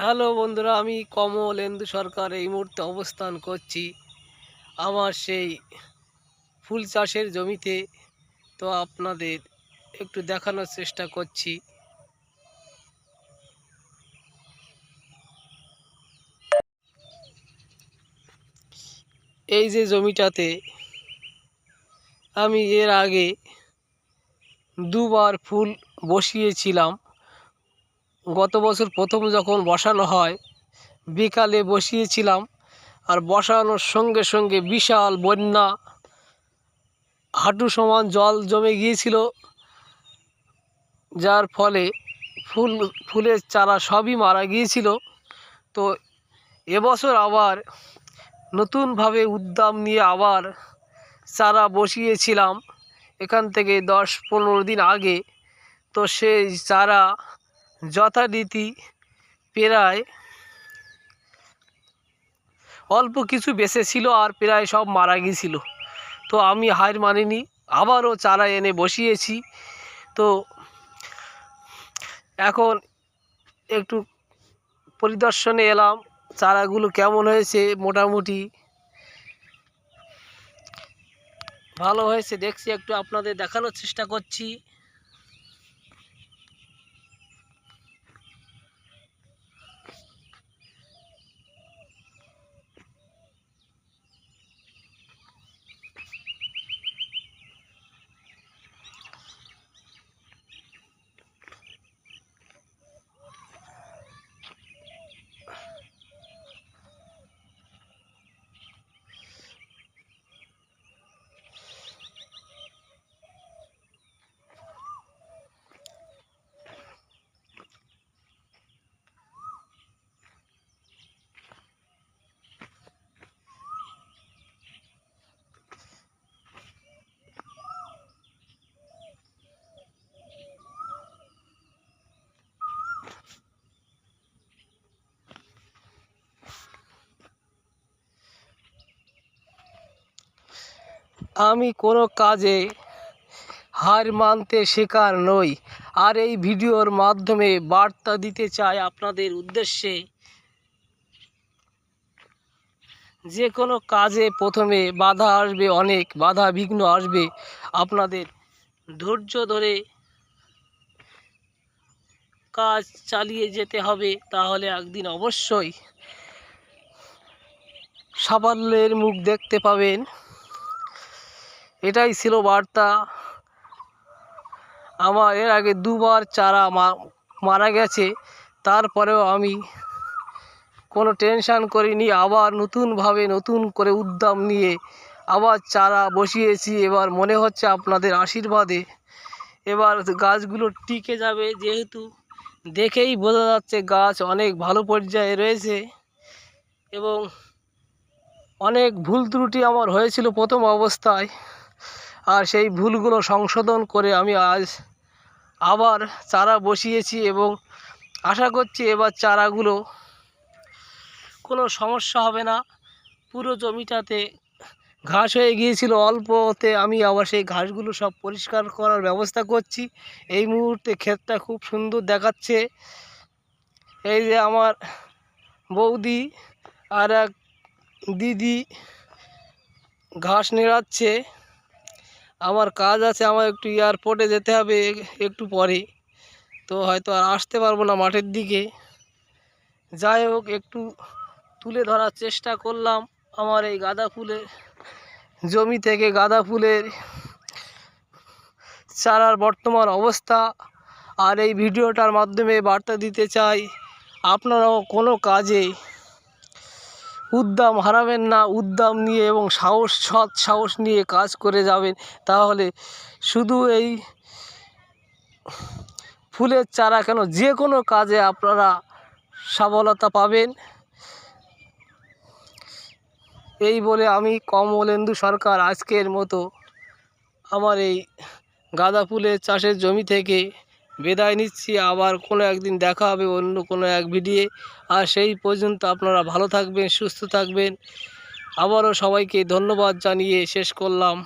Hello বন্ধুরা, আমি কমলেন্দু সরকার এই মুহূর্তে অবস্থান করছি আমার সেই ফুল চাষের জমিতে। তো আপনাদের একটু দেখানোর চেষ্টা করছি। এই যে জমিটাতে আমি এর আগে দুবার ফুল বসিয়েছিলাম। গত বছর প্রথম যখন বসানো হয়, বিকালে বসিয়েছিলাম আর বসানোর সঙ্গে সঙ্গে বিশাল বন্যা, হাঁটু সমান জল জমে গিয়েছিল, যার ফলে ফুল, ফুলের চারা সবই মারা গিয়েছিল। তো এবছর আবার নতুনভাবে উদ্যম নিয়ে আবার চারা বসিয়েছিলাম, এখান থেকে দশ পনেরো দিন আগে। তো সেই চারা যথারীতি প্রায় অল্প কিছু বেঁচে ছিল আর প্রায় সব মারা গিয়েছিল। তো আমি হার মানিনি, আবারও চারা এনে বসিয়েছি। তো এখন একটু পরিদর্শনে এলাম, চারাগুলো কেমন হয়েছে? মোটামুটি ভালো হয়েছে। দেখছি, একটু আপনাদের দেখানোর চেষ্টা করছি। আমি কোনো কাজে হার মানতে শেখার নই। আর এই ভিডিওর মাধ্যমে বার্তা দিতে চাই আপনাদের উদ্দেশ্যে, যে কোনো কাজে প্রথমে বাধা আসবে, অনেক বাধা বিঘ্ন আসবে আপনাদের। ধৈর্য ধরে কাজ চালিয়ে যেতে হবে, তাহলে একদিন অবশ্যই সাফল্যের মুখ দেখতে পাবেন। এটাই ছিল বার্তা। আমার এর আগে দুবার চারা মারা গেছে। তারপরেও আমি কোনো টেনশান করিনি। আবার নতুনভাবে নতুন করে উদ্যম নিয়ে আবার চারা বসিয়েছি। এবার মনে হচ্ছে আপনাদের আশীর্বাদে এবার গাছগুলো টিকে যাবে। যেহেতু দেখেই বোঝা যাচ্ছে গাছ অনেক ভালো পর্যায়ে রয়েছে এবং অনেক ভুল ত্রুটি আমার হয়েছিল প্রথম অবস্থায়। আর সেই ভুলগুলো সংশোধন করে আমি আজ আবার চারা বসিয়েছি এবং আশা করছি এবার চারাগুলো কোনো সমস্যা হবে না। পুরো জমিটাতে ঘাস হয়ে গিয়েছিল। অল্পতে আমি আবার সেই ঘাসগুলো সব পরিষ্কার করার ব্যবস্থা করছি। এই মুহূর্তে ক্ষেতটা খুব সুন্দর দেখাচ্ছে। এই যে আমার বৌদি আর এক দিদি ঘাস নেড়াচ্ছে। আমার কাজ আছে, আমার একটু এয়ারপোর্টে যেতে হবে একটু পরে। তো হয়তো আর আসতে পারব না মাঠের দিকে। যাই হোক, একটু তুলে ধরার চেষ্টা করলাম আমার এই গাঁদা ফুলের জমি থেকে। গাঁদা ফুলের চারার বর্তমান অবস্থা আর এই ভিডিওটার মাধ্যমে বার্তা দিতে চাই, আপনারাও কোনো কাজে উদ্যম হারাবেন না উদ্যম নিয়ে এবং সাহস, সৎ সাহস নিয়ে কাজ করে যাবেন। তাহলে শুধু এই ফুলের চারা কেন? যে কোনো কাজে আপনারা সফলতা পাবেন। এই বলে আমি কমলেন্দু সরকার আজকের মতো আমার এই গাঁদা ফুলের চাষের জমি থেকে বিদায় নিচ্ছি। আবার কোনো একদিন দেখা হবে, অন্য কোনো এক ভিডিও। আর সেই পর্যন্ত আপনারা ভালো থাকবেন, সুস্থ থাকবেন। আবারও সবাইকে ধন্যবাদ জানিয়ে শেষ করলাম।